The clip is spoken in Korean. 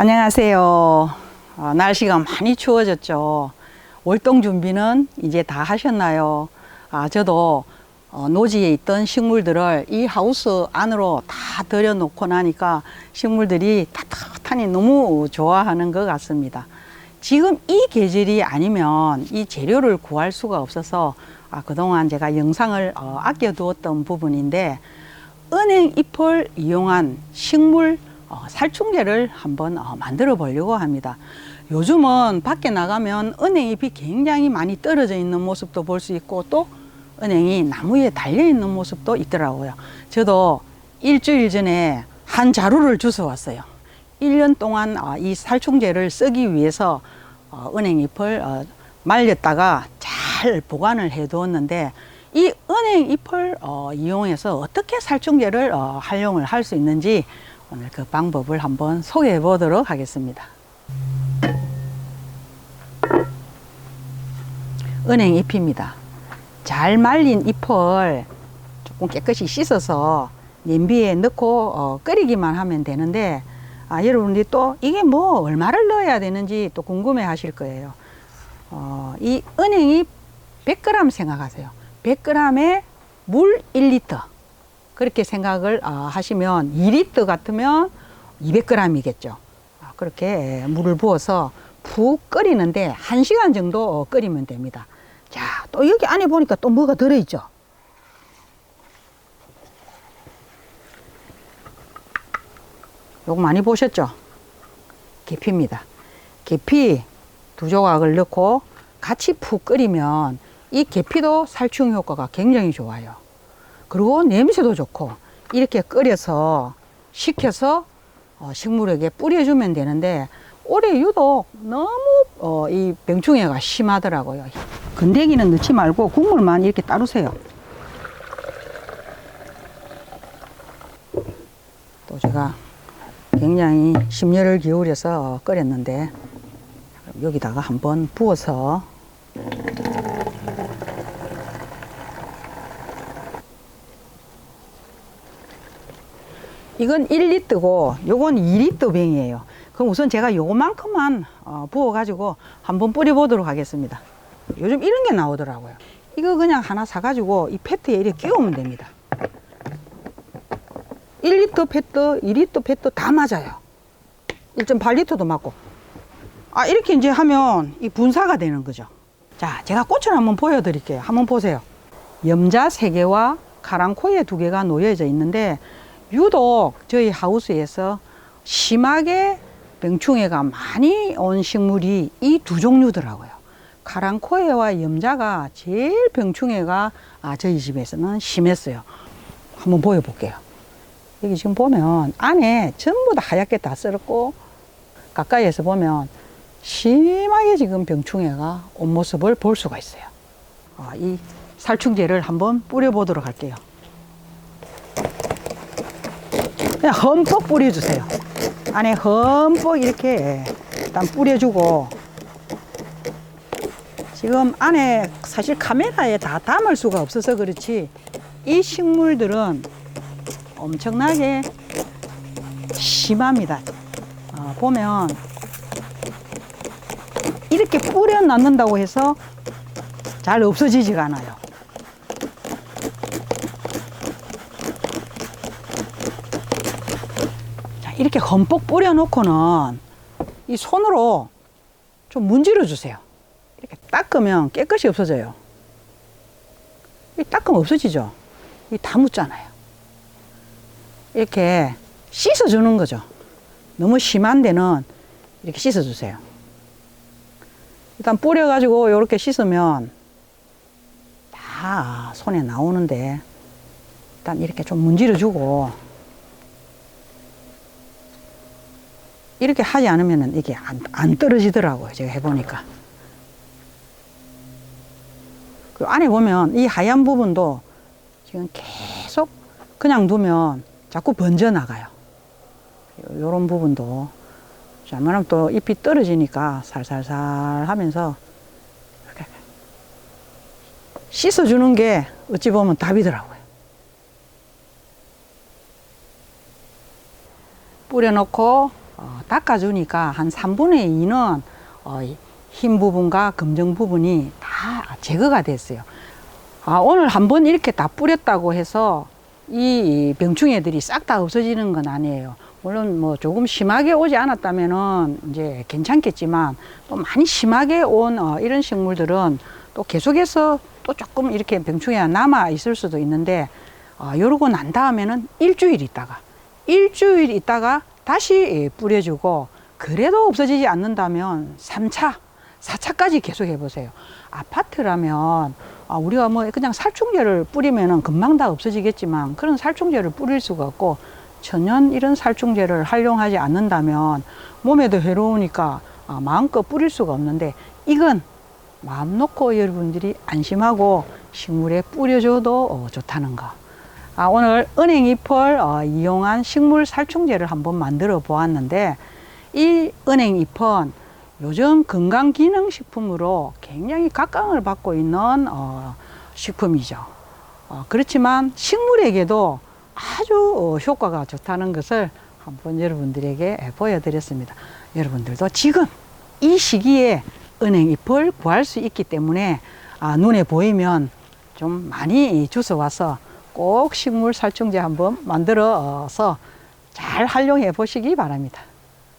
안녕하세요. 어, 날씨가 많이 추워졌죠. 월동 준비는 이제 다 하셨나요? 아, 저도 어, 노지에 있던 식물들을 이 하우스 안으로 다 들여놓고 나니까 식물들이 따뜻하니 너무 좋아하는 것 같습니다. 지금 이 계절이 아니면 이 재료를 구할 수가 없어서 아, 그동안 제가 영상을 어, 아껴두었던 부분인데 은행 잎을 이용한 식물 어, 살충제를 한번 어, 만들어 보려고 합니다. 요즘은 밖에 나가면 은행잎이 굉장히 많이 떨어져 있는 모습도 볼 수 있고 또 은행이 나무에 달려 있는 모습도 있더라고요. 저도 일주일 전에 한 자루를 주워 왔어요. 1년 동안 어, 이 살충제를 쓰기 위해서 어, 은행잎을 어, 말렸다가 잘 보관을 해 두었는데 이 은행잎을 어, 이용해서 어떻게 살충제를 어, 활용을 할 수 있는지 오늘 그 방법을 한번 소개해 보도록 하겠습니다. 은행 잎입니다. 잘 말린 잎을 조금 깨끗이 씻어서 냄비에 넣고 어, 끓이기만 하면 되는데 아, 여러분들이 또 이게 뭐 얼마를 넣어야 되는지 또 궁금해 하실 거예요. 어, 이 은행이 100g 생각하세요. 100g에 물 1리터. 그렇게 생각을 어, 하시면 2리터 같으면 200g이겠죠. 아, 그렇게 물을 부어서 푹 끓이는데 1시간 정도 어, 끓이면 됩니다. 자, 또 여기 안에 보니까 또 뭐가 들어있죠? 요거 많이 보셨죠? 계피입니다. 계피 두 조각을 넣고 같이 푹 끓이면 이 계피도 살충 효과가 굉장히 좋아요. 그리고 냄새도 좋고 이렇게 끓여서 식혀서 어, 식물에게 뿌려주면 되는데 올해 유독 너무 어, 이 병충해가 심하더라고요. 건더기는 넣지 말고 국물만 이렇게 따르세요. 또 제가 굉장히 심려를 기울여서 끓였는데 여기다가 한번 부어서 이건 1리터고 요건 2리터 병이에요. 그럼 우선 제가 요만큼만 어, 부어 가지고 한번 뿌려 보도록 하겠습니다. 요즘 이런 게 나오더라고요. 이거 그냥 하나 사 가지고 이 페트에 이렇게 끼우면 됩니다. 1리터 페트, 2리터 페트 다 맞아요. 1.8리터도 맞고. 아, 이렇게 이제 하면 이 분사가 되는 거죠. 자, 제가 꽃을 한번 보여 드릴게요. 한번 보세요. 염자 3개와 카랑코에 2개가 놓여져 있는데 유독 저희 하우스에서 심하게 병충해가 많이 온 식물이 이 두 종류더라고요. 카랑코에와 염자가 제일 병충해가 아, 저희 집에서는 심했어요. 한번 보여볼게요. 여기 지금 보면 안에 전부 다 하얗게 다 썰었고 가까이에서 보면 심하게 지금 병충해가 온 모습을 볼 수가 있어요. 아, 이 살충제를 한번 뿌려보도록 할게요. 그냥 흠뻑 뿌려주세요. 안에 흠뻑 이렇게 일단 뿌려주고 지금 안에 사실 카메라에 다 담을 수가 없어서 그렇지 이 식물들은 엄청나게 심합니다. 어, 보면 이렇게 뿌려 놨는다고 해서 잘 없어지지가 않아요. 이렇게 흠뻑 뿌려놓고는 이 손으로 좀 문질러 주세요. 이렇게 닦으면 깨끗이 없어져요. 이 닦으면 없어지죠. 이 다 묻잖아요. 이렇게 씻어주는 거죠. 너무 심한 데는 이렇게 씻어주세요. 일단 뿌려가지고 이렇게 씻으면 다 손에 나오는데 일단 이렇게 좀 문지러주고 이렇게 하지 않으면 이게 안, 안 떨어지더라고요. 제가 해보니까. 그 안에 보면 이 하얀 부분도 지금 계속 그냥 두면 자꾸 번져 나가요. 요런 부분도 잘못하면 또 잎이 떨어지니까 살살살 하면서 이렇게 씻어주는 게 어찌 보면 답이더라고요. 뿌려놓고 어, 닦아주니까 한 3분의 2는 어, 이흰 부분과 검정 부분이 다 제거가 됐어요. 아, 오늘 한 번 이렇게 다 뿌렸다고 해서 이 병충해들이 싹 다 없어지는 건 아니에요. 물론 뭐 조금 심하게 오지 않았다면은 이제 괜찮겠지만 또 많이 심하게 온 어, 이런 식물들은 또 계속해서 또 조금 이렇게 병충해가 남아 있을 수도 있는데 어, 요러고 난 다음에는 일주일 있다가 일주일 있다가 다시 예, 뿌려주고 그래도 없어지지 않는다면 삼차사차까지 계속 해보세요. 아파트라면 아, 우리가 뭐 그냥 살충제를 뿌리면은 금방 다 없어지겠지만 그런 살충제를 뿌릴 수가 없고 천연 이런 살충제를 활용하지 않는다면 몸에도 해로우니까 아, 마음껏 뿌릴 수가 없는데 이건 마음 놓고 여러분들이 안심하고 식물에 뿌려줘도 어, 좋다는 거. 아, 오늘 은행잎을 어, 이용한 식물 살충제를 한번 만들어 보았는데 이 은행잎은 요즘 건강기능식품으로 굉장히 각광을 받고 있는 어, 식품이죠. 어, 그렇지만 식물에게도 아주 어, 효과가 좋다는 것을 한번 여러분들에게 보여드렸습니다. 여러분들도 지금 이 시기에 은행잎을 구할 수 있기 때문에 아, 눈에 보이면 좀 많이 주워 와서 꼭 식물 살충제 한번 만들어서 잘 활용해 보시기 바랍니다.